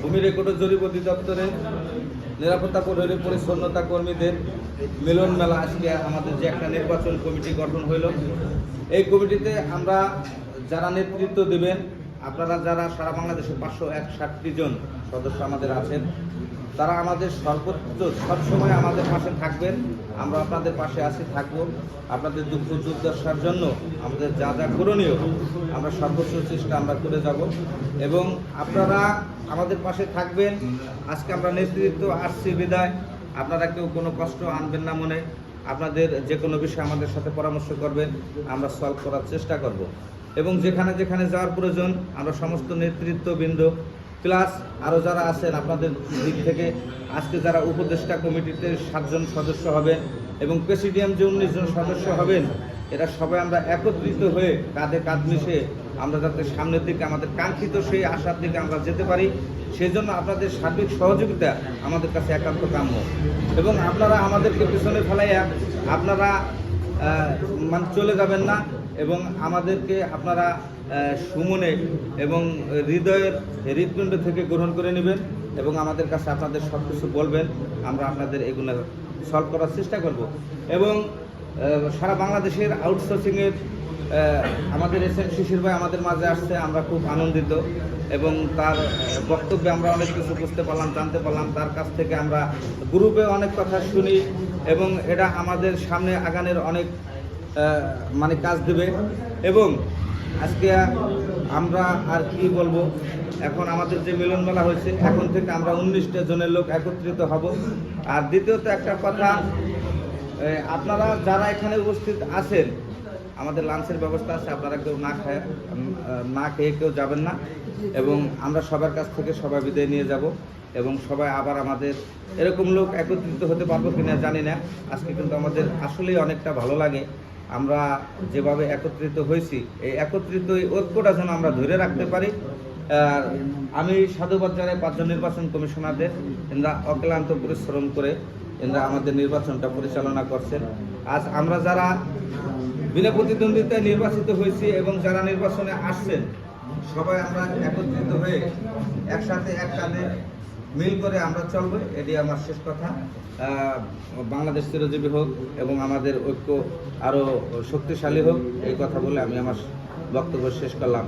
ভূমি রেকর্ড জরিপ অধিদপ্তরের নিরাপত্তা কর্মীর পরিচ্ছন্নতা কর্মীদের মিলন মেলা আজকে আমাদের যে একটা নির্বাচন কমিটি গঠন হইল। এই কমিটিতে আমরা যারা নেতৃত্ব দেবেন আপনারা যারা, সারা বাংলাদেশে পাঁচশো একষট্টি জন সদস্য আমাদের আছেন, তারা আমাদের সর্বোচ্চ সবসময় আমাদের পাশে থাকবেন। আমরা আপনাদের পাশে আছি, থাকব। আপনাদের দুঃখ দুর্দশার জন্য আমাদের যা যা করণীয়, আমরা সর্বোচ্চ চেষ্টা আমরা করে যাব। এবং আপনারা আমাদের পাশে থাকবেন। আজকে আমরা নেতৃত্ব আসছি বিদায়। আপনারা কেউ কোনো কষ্ট আনবেন না মনে। আপনাদের যে কোনো বিষয়ে আমাদের সাথে পরামর্শ করবেন। আমরা সলভ করার চেষ্টা করব। এবং যেখানে যেখানে যাওয়ার প্রয়োজন, আমরা সমস্ত নেতৃত্ববৃন্দ, প্লাস আরও যারা আছেন আপনাদের দিক থেকে, আজকে যারা উপদেষ্টা কমিটিতে সাতজন সদস্য হবেন এবং প্রেসিডিয়াম যে উনিশ জন সদস্য হবেন, এরা সবাই আমরা একত্রিত হয়ে কাঁধে কাঁধ মিশে আমরা যাতে সামনের দিকে আমাদের কাঙ্ক্ষিত সেই আশার দিকে আমরা যেতে পারি সেই জন্য আপনাদের সার্বিক সহযোগিতা আমাদের কাছে একান্ত কাম্য। এবং আপনারা আমাদেরকে পিছনে ফেলাইয়া আপনারা মানে চলে যাবেন না। এবং আমাদেরকে আপনারা সুমনে এবং হৃদয়ের হৃদপিণ্ড থেকে গ্রহণ করে নেবেন এবং আমাদের কাছে আপনাদের সব কিছু বলবেন। আমরা আপনাদের এগুলো সলভ করার চেষ্টা করব। এবং সারা বাংলাদেশের আউটসোর্সিংয়ের আমাদের এস এম শিশির ভাই আমাদের মাঝে আসছে, আমরা খুব আনন্দিত। এবং তার বক্তব্যে আমরা অনেক কিছু বুঝতে পারলাম, জানতে পারলাম। তার কাছ থেকে আমরা গ্রুপে অনেক কথা শুনি এবং এটা আমাদের সামনে আগানের অনেক মানে কাজ দেবে। এবং আজকে আমরা আর কি বলব, এখন আমাদের যে মিলন মেলা হয়েছে, এখন থেকে আমরা উনিশটা জনের লোক একত্রিত হব। আর দ্বিতীয়ত একটা কথা আপনারা যারা এখানে উপস্থিত আছেন, আমাদের লাঞ্চের ব্যবস্থা আছে, আপনারা কেউ না খায় না খেয়ে কেউ যাবেন না। এবং আমরা সবার কাছ থেকে সবাই বিদায় নিয়ে যাব এবং সবাই আবার আমাদের এরকম লোক একত্রিত হতে পারব কিনা জানি না। আজকে কিন্তু আমাদের আসলেই অনেকটা ভালো লাগে। আমরা যেভাবে একত্রিত হয়েছি, এই একত্রিত ঐক্যটা যেন আমরা ধরে রাখতে পারি। আর আমি সাধুবাদ জানাই পাঁচজন নির্বাচন কমিশনারদের, এনারা অক্লান্ত পরিশ্রম করে এনারা আমাদের নির্বাচনটা পরিচালনা করছেন। আজ আমরা যারা বিনা প্রতিদ্বন্দ্বিতায় নির্বাচিত হয়েছি এবং যারা নির্বাচনে আসছেন, সবাই আমরা একত্রিত হয়ে একসাথে এক কাঁধে মিল করে আমরা চলবো এটি আমার শেষ কথা। বাংলাদেশ চিরজীবী হোক এবং আমাদের ঐক্য আরও শক্তিশালী হোক, এই কথা বলে আমি আমার বক্তব্য শেষ করলাম।